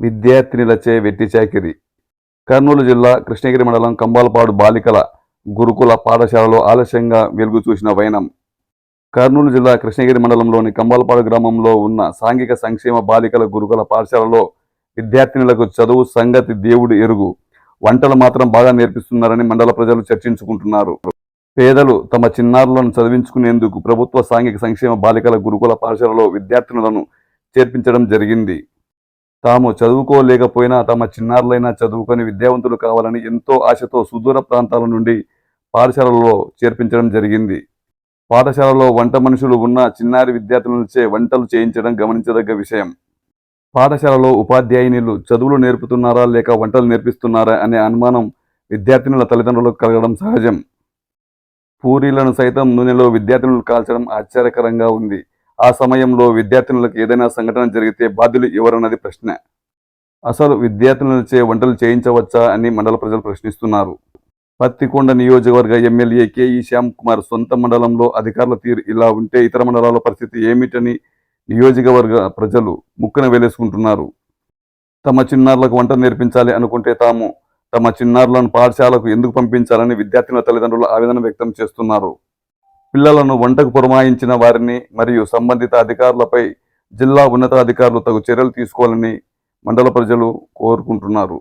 విద్యార్థినిలచే వెట్టిచాకిరి కర్నూలు జిల్లా కృష్ణగిరి మండలం కంబాలపాడు బాలికల గురుకుల పాఠశాలలో ఆలస్యంగా వెలుగు చూసిన వైనం. కర్నూలు జిల్లా కృష్ణగిరి మండలంలోని కంబాలపాడు గ్రామంలో ఉన్న సాంఘిక సంక్షేమ బాలికల గురుకుల పాఠశాలలో విద్యార్థినులకు చదువు సంగతి దేవుడు ఎరుగు. వంటలు మాత్రం బాగా నేర్పిస్తున్నారని మండల ప్రజలు చర్చించుకుంటున్నారు. పేదలు తమ చిన్నారులను చదివించుకునేందుకు ప్రభుత్వ సాంఘిక సంక్షేమ బాలికల గురుకుల పాఠశాలలో విద్యార్థినులను చేర్పించడం జరిగింది. తాము చదువుకోలేకపోయినా తమ చిన్నారులైనా చదువుకొని విద్యావంతులు కావాలని ఎంతో ఆశతో సుదూర ప్రాంతాల నుండి పాఠశాలలో చేర్పించడం జరిగింది. పాఠశాలలో వంట మనుషులు ఉన్న చిన్నారి విద్యార్థులచే వంటలు చేయించడం గమనించదగ్గ విషయం. పాఠశాలలో ఉపాధ్యాయునిలు చదువులు నేర్పుతున్నారా లేక వంటలు నేర్పిస్తున్నారా అనే అనుమానం విద్యార్థినుల తల్లిదండ్రులకు కలగడం సహజం. పూరీలను సైతం నూనెలో విద్యార్థినులు కాల్చడం ఆశ్చర్యకరంగా ఉంది. ఆ సమయంలో విద్యార్థినులకు ఏదైనా సంఘటన జరిగితే బాధ్యులు ఎవరన్నది ప్రశ్న. అసలు విద్యార్థినులచే వంటలు చేయించవచ్చా అని మండల ప్రజలు ప్రశ్నిస్తున్నారు. పత్తికొండ నియోజకవర్గ ఎమ్మెల్యే కేఈ శ్యామ్ కుమార్ సొంత మండలంలో అధికారుల తీరు ఇలా ఉంటే ఇతర మండలాల పరిస్థితి ఏమిటని నియోజకవర్గ ప్రజలు ముక్కున వేలేసుకుంటున్నారు. తమ చిన్నారులకు వంట నేర్పించాలి అనుకుంటే తాము తమ చిన్నారులను పాఠశాలకు ఎందుకు పంపించాలని విద్యార్థినుల తల్లిదండ్రులు ఆవేదన వ్యక్తం చేస్తున్నారు. పిల్లలను వంటకు పురమాయించిన వారిని మరియు సంబంధిత అధికారులపై జిల్లా ఉన్నతాధికారులు తగు చర్యలు తీసుకోవాలని మండల ప్రజలు కోరుకుంటున్నారు.